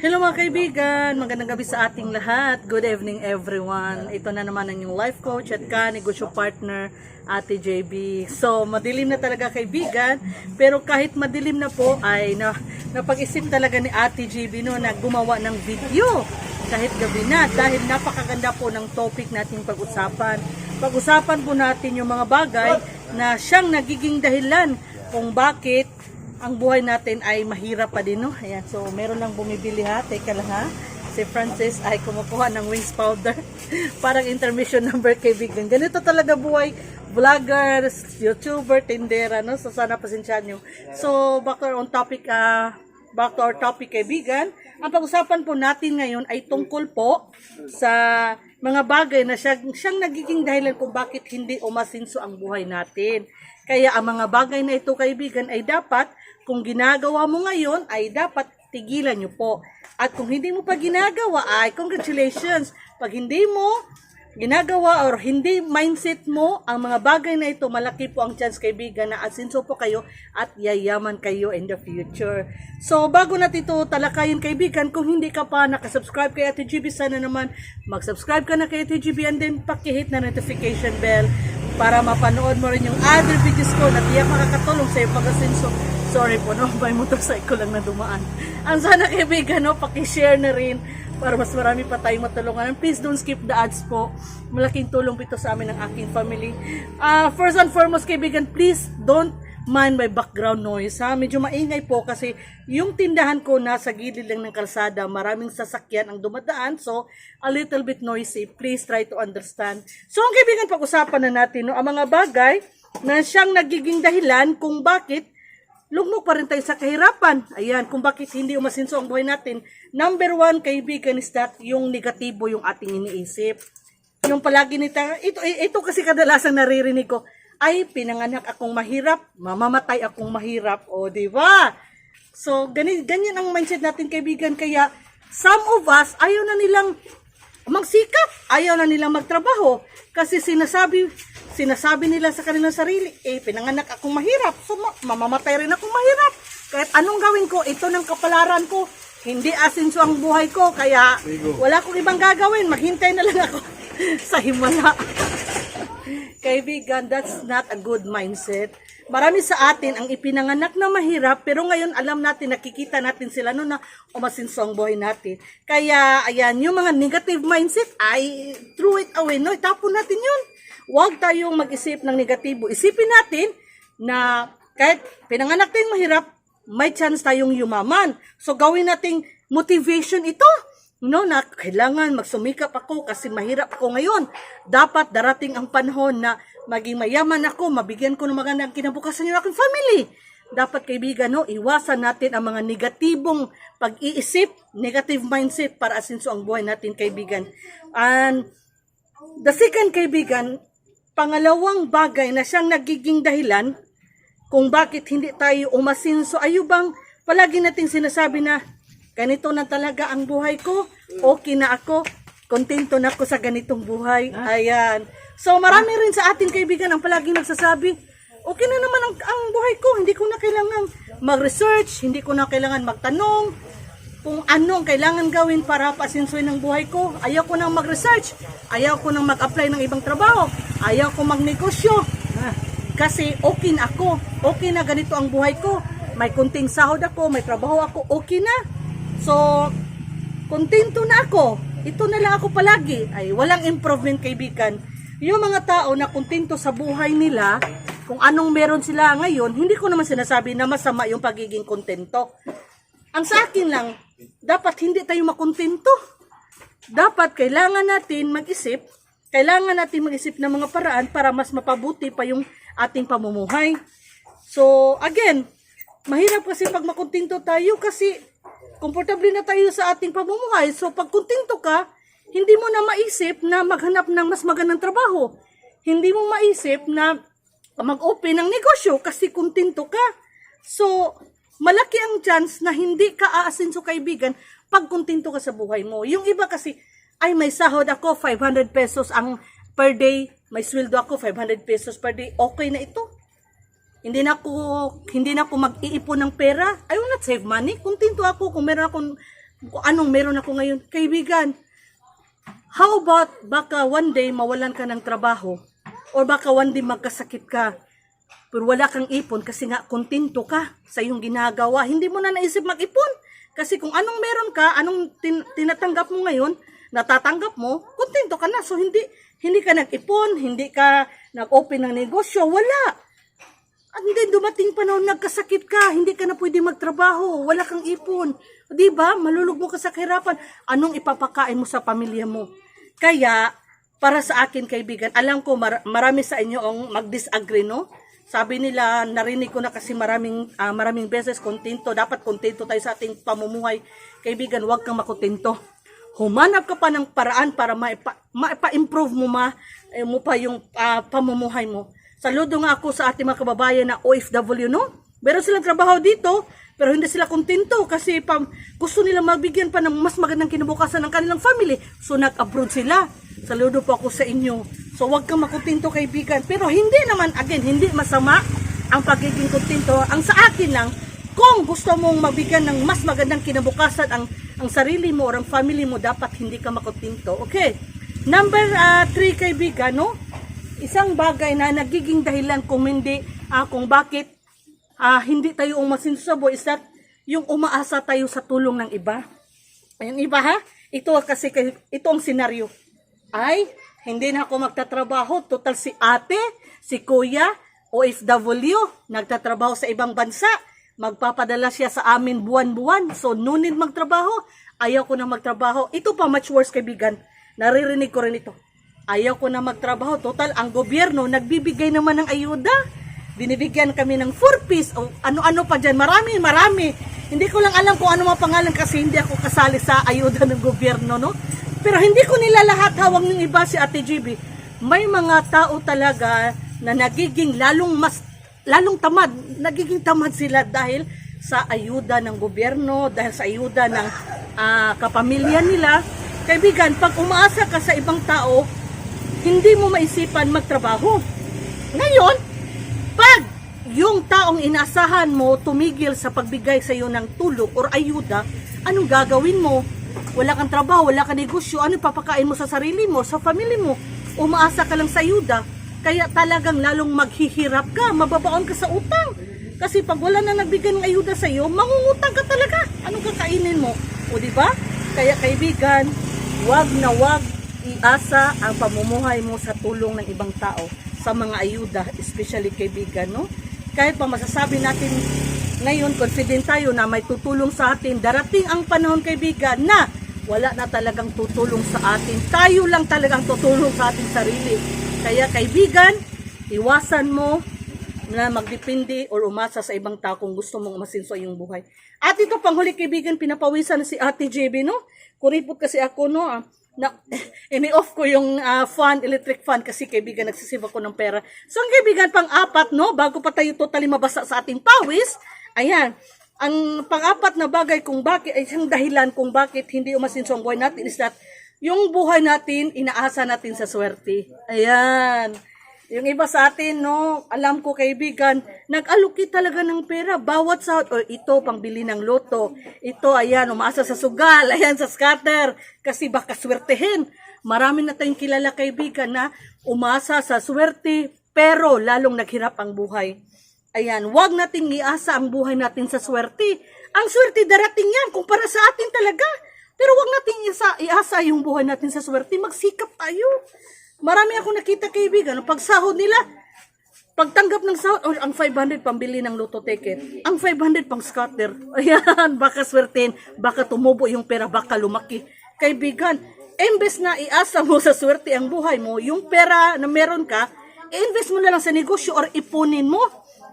Hello mga kaibigan, magandang gabi sa ating lahat. Good evening everyone. Ito na naman ang inyong life coach at ka, negosyo partner, Ate JB. So, madilim na talaga kaibigan, pero kahit madilim na po ay na, napag-isip talaga ni Ate JB no, na gumawa ng video kahit gabi na dahil napakaganda po ng topic nating pag-usapan. Pag-usapan po natin yung mga bagay na siyang nagiging dahilan kung bakit ang buhay natin ay mahirap pa din, no? Ayan, so meron lang bumibili ha. Teka lang ha. Si Francis ay kumukuha ng wings powder. Parang intermission number kaibigan. Ganito talaga buhay. Vlogger, YouTuber, tindera, no? So sana pasensyahan nyo. So, back to own topic, ah, back to our topic kaibigan. Ang pag-usapan po natin ngayon ay tungkol po sa mga bagay na siya, siyang nagiging dahilan kung bakit hindi umasinso ang buhay natin. Kaya ang mga bagay na ito kaibigan ay dapat, kung ginagawa mo ngayon, ay dapat tigilan nyo po. At kung hindi mo pa ginagawa, ay congratulations. Pag hindi mo ginagawa or hindi mindset mo ang mga bagay na ito, malaki po ang chance kaibigan na asinso po kayo at yayaman kayo in the future. So, bago natin ito talakayin kaibigan, kung hindi ka pa nakasubscribe kay Ate GB, sana naman mag-subscribe ka na kay Ate GB and then pakihit na notification bell para mapanood mo rin yung other videos ko na tiyak makakatulong sa iyo pag-asinso. Sorry po, no? By motorcycle lang na dumaan. Ang sana kaibigan, no? Pakishare na rin para mas marami pa tayong matulungan. Please don't skip the ads po. Malaking tulong po ito sa amin ng aking family. Ah, first and foremost, kaibigan, please don't mind my background noise. Ha? Medyo maingay po kasi yung tindahan ko nasa gilid lang ng kalsada. Maraming sasakyan ang dumadaan. So, a little bit noisy. Please try to understand. So, ang kaibigan, pag-usapan na natin no, ang mga bagay na siyang nagiging dahilan kung bakit lugmok pa rin tayo sa kahirapan. Ayan, kung bakit hindi umasinso ang buhay natin. Number one, kaibigan, is that yung negatibo yung ating iniisip. Yung palagi nita, ito, ito kasi kadalasang naririnig ko, ay, pinanganak akong mahirap, mamamatay akong mahirap. O, di ba? So, ganyan, ganyan ang mindset natin, kaibigan. Kaya, some of us, ayaw na nilang magsikap, ayaw na nilang magtrabaho. Kasi sinasabi, sinasabi nila sa kanilang sarili, eh, pinanganak akong mahirap, so ma- mamamatay rin akong mahirap. Kahit anong gawin ko, ito ng kapalaran ko, hindi asinso ang buhay ko, kaya wala akong ibang gagawin, maghintay na lang ako sa himala. Kaibigan, that's not a good mindset. Marami sa atin ang ipinanganak na mahirap, pero ngayon alam natin, nakikita natin sila no na umasinso ang buhay natin. Kaya, ayan, yung mga negative mindset, ay throw it away, no? Itapon natin yun. Huwag tayong mag-isip ng negatibo. Isipin natin na kahit pinanganak tayong mahirap, may chance tayong yumaman. So, gawin nating motivation ito no, na kailangan magsumikap ako kasi mahirap ako ngayon. Dapat darating ang panahon na maging mayaman ako, mabigyan ko ng magandang kinabukasan yung aking family. Dapat kaibigan, no, iwasan natin ang mga negatibong pag-iisip, negative mindset para asinso ang buhay natin, kaibigan. And the second, kaibigan, pangalawang bagay na siyang nagiging dahilan kung bakit hindi tayo umasinso ay bang palagi nating sinasabi na ganito na talaga ang buhay ko, okay na ako, kontento na ako sa ganitong buhay. Ayan. So marami rin sa ating kaibigan ang palaging nagsasabi, okay na naman ang, ang buhay ko, hindi ko na kailangan mag-research, hindi ko na kailangan magtanong kung ano ang kailangan gawin para pasinsuin ang buhay ko. Ayaw ko nang mag-research, ayaw ko nang mag-apply ng ibang trabaho, ayaw ko magnegosyo. Kasi okay na ako, okay na ganito ang buhay ko. May kunting sahod ako, may trabaho ako, okay na. So, kontento na ako. Ito na lang ako palagi. Ay, walang improvement kaibigan. Yung mga tao na kontento sa buhay nila, kung anong meron sila ngayon, hindi ko naman sinasabi na masama yung pagiging kontento. Ang sa akin lang, dapat hindi tayo makontento. Dapat kailangan natin mag-isip, kailangan natin mag-isip ng mga paraan para mas mapabuti pa yung ating pamumuhay. So, again, mahirap kasi pag makontento tayo kasi komportable na tayo sa ating pamumuhay. So, pag kontento ka, hindi mo na maisip na maghanap ng mas magandang trabaho. Hindi mo maisip na mag-open ng negosyo kasi kontento ka. So, malaki ang chance na hindi ka aasinso kaibigan pag kontento ka sa buhay mo. Yung iba kasi, ay may sahod ako, 500 pesos ang per day, may sweldo ako, 500 pesos per day, okay na ito. Hindi na ako, hindi na ako mag-iipon ng pera. I will not save money. Kontento ako kung meron akong kung anong meron ako ngayon. Kaibigan, how about baka one day mawalan ka ng trabaho or baka one day magkasakit ka pero wala kang ipon kasi nga kontento ka sa iyong ginagawa. Hindi mo na naisip mag-ipon. Kasi kung anong meron ka, anong tin- tinatanggap mo ngayon, natatanggap mo, kontento ka na. So hindi hindi ka nag-ipon, hindi ka nag-open ng negosyo, wala. At hindi dumating panahon nagkasakit ka, hindi ka na pwede magtrabaho, wala kang ipon. Di ba? Malulugmo ka sa kahirapan. Anong ipapakain mo sa pamilya mo? Kaya, para sa akin kaibigan, alam ko mar- marami sa inyo ang mag-disagree, no? Sabi nila, narinig ko na kasi maraming ah, maraming beses kontento, dapat kontento tayo sa ating pamumuhay. Kaibigan, huwag kang makontento. Humanap ka pa ng paraan para maipa, maipa-improve mo ma eh, mo pa yung ah, pamumuhay mo. Saludo nga ako sa ating mga kababayan na OFW, no? Meron silang trabaho dito, pero hindi sila kontento kasi pa, gusto nila mabigyan pa ng mas magandang kinabukasan ng kanilang family. So nag-abroad sila. Saludo po ako sa inyo. So wag kang makontento kaibigan. Pero hindi naman, again, hindi masama ang pagiging kontento. Ang sa akin lang, kung gusto mong mabigyan ng mas magandang kinabukasan ang ang sarili mo or ang family mo, dapat hindi ka makontento. Okay. Number 3 kaibigan, no? Isang bagay na nagiging dahilan kung hindi, ah, kung bakit ah, hindi tayo umasinsubo is that yung umaasa tayo sa tulong ng iba. Yung iba ha, ito kasi kay- ito ang senaryo. Ay, hindi na ako magtatrabaho. Total si ate, si kuya, OFW, nagtatrabaho sa ibang bansa. Magpapadala siya sa amin buwan-buwan. So, nunid magtrabaho. Ayaw ko na magtrabaho. Ito pa, much worse kaibigan. Naririnig ko rin ito. Ayaw ko na magtrabaho. Total, ang gobyerno nagbibigay naman ng ayuda. Binibigyan kami ng 4 piece o ano-ano pa dyan. Marami, marami. Hindi ko lang alam kung ano mga pangalan kasi hindi ako kasali sa ayuda ng gobyerno, no? Pero hindi ko nila lahat hawang ng iba si Ate GB. May mga tao talaga na nagiging lalong mas lalong tamad. Nagiging tamad sila dahil sa ayuda ng gobyerno, dahil sa ayuda ng ah, kapamilya nila. Kaibigan, pag umaasa ka sa ibang tao, hindi mo maisipan magtrabaho. Ngayon, pag yung taong inaasahan mo tumigil sa pagbigay sa iyo ng tulong or ayuda, anong gagawin mo? Wala kang trabaho, wala kang negosyo, ano papakain mo sa sarili mo, sa family mo? Umaasa ka lang sa ayuda, kaya talagang lalong maghihirap ka, mababaon ka sa utang. Kasi pag wala na nagbigay ng ayuda sa iyo, mangungutang ka talaga. Anong kakainin mo? O di ba? Kaya kaibigan, wag na wag iasa ang pamumuhay mo sa tulong ng ibang tao sa mga ayuda, especially kaibigan, no? Kahit pa masasabi natin ngayon, confident tayo na may tutulong sa atin. Darating ang panahon, kaibigan, na wala na talagang tutulong sa atin. Tayo lang talagang tutulong sa ating sarili. Kaya kaibigan, iwasan mo na magdepende or umasa sa ibang tao kung gusto mong umasinso iyong buhay. At ito panghuli kaibigan, pinapawisan na si Ate JB, no? Kuripot kasi ako, no? ah, na, ini-off ko yung ah, fan, electric fan kasi kaibigan, nagsisave ako ng pera. So, ang kaibigan, pang-apat, no? Bago pa tayo totally mabasa sa ating pawis, ayan, ang pang-apat na bagay kung bakit, ay isang dahilan kung bakit hindi umasinso ang buhay natin is that yung buhay natin, inaasa natin sa swerte. Ayan. Yung iba sa atin, no, alam ko kaibigan, nag-allocate talaga ng pera. Bawat sa, o ito, pangbili ng loto. Ito, ayan, umaasa sa sugal, ayan, sa scatter. Kasi baka swertehin. Marami na tayong kilala kaibigan na umasa sa swerte, pero lalong naghirap ang buhay. Ayan, wag nating iasa ang buhay natin sa swerte. Ang swerte darating yan kung para sa atin talaga. Pero wag nating iasa, iasa yung buhay natin sa swerte. Magsikap tayo. Marami akong nakita kaibigan, ang pagsahod nila, pagtanggap ng sahod, oh, ang 500 pambili ng lotto ticket, ang 500 pang scatter. Ayan, baka swertein, baka tumubo yung pera, baka lumaki. Kaibigan, embes na iasa mo sa swerte ang buhay mo, yung pera na meron ka, i-invest mo na lang sa negosyo or ipunin mo.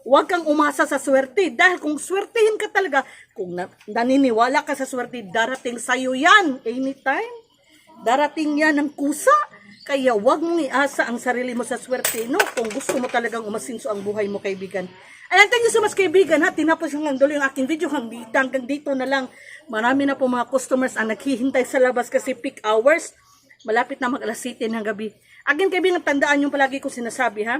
Huwag kang umasa sa swerte dahil kung swertehin ka talaga, kung na- naniniwala ka sa swerte, darating sa'yo yan anytime. Darating yan ng kusa. Kaya wag mong iasa ang sarili mo sa swerte, no? Kung gusto mo talagang umasinso ang buhay mo, kaibigan. Ayan, thank you so much, kaibigan, ha? Tinapos yung dulo yung aking video hanggang dito, na lang. Marami na po mga customers ang naghihintay sa labas kasi peak hours. Malapit na mag alas 7 ng gabi. Again, kaibigan, tandaan yung palagi ko sinasabi, ha?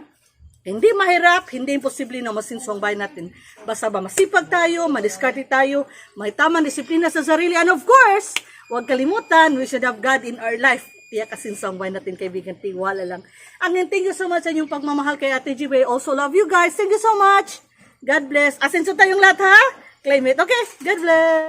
Hindi mahirap, hindi imposible na masinsong bahay natin. Basta ba masipag tayo, madiskarte tayo, may tamang disiplina sa sarili. And of course, huwag kalimutan, we should have God in our life. Tiyak kasinsong bahay natin, kaibigan, tiwala lang. Again, thank you so much sa inyong pagmamahal kay Ate G. I also love you guys. Thank you so much. God bless. Asenso tayong lahat ha? Claim it. Okay, God bless.